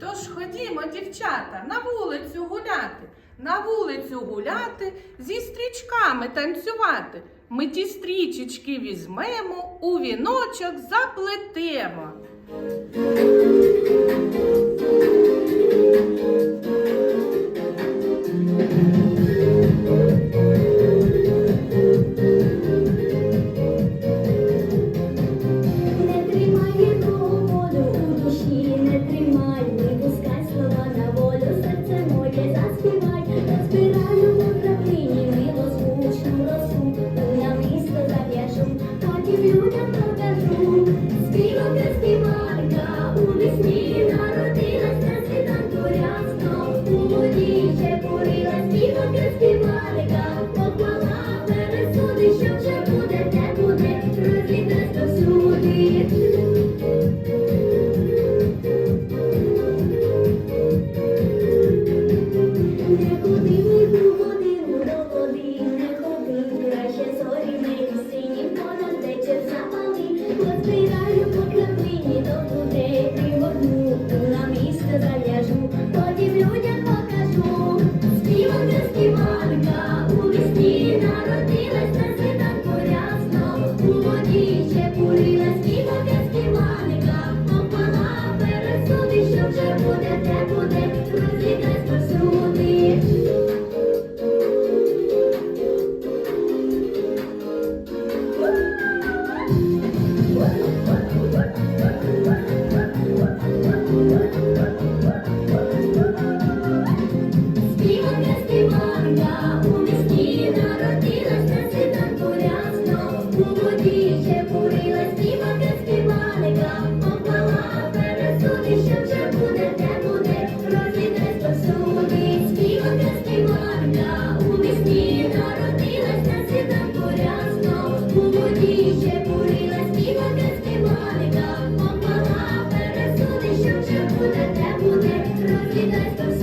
Тож ходімо, дівчата, на вулицю гуляти, на вулицю гуляти, зі стрічками танцювати. Ми ті стрічечки візьмемо, у віночок заплетемо. Thank you. Може буде, не буде, друзі десь посуди. Thank you. Thank you.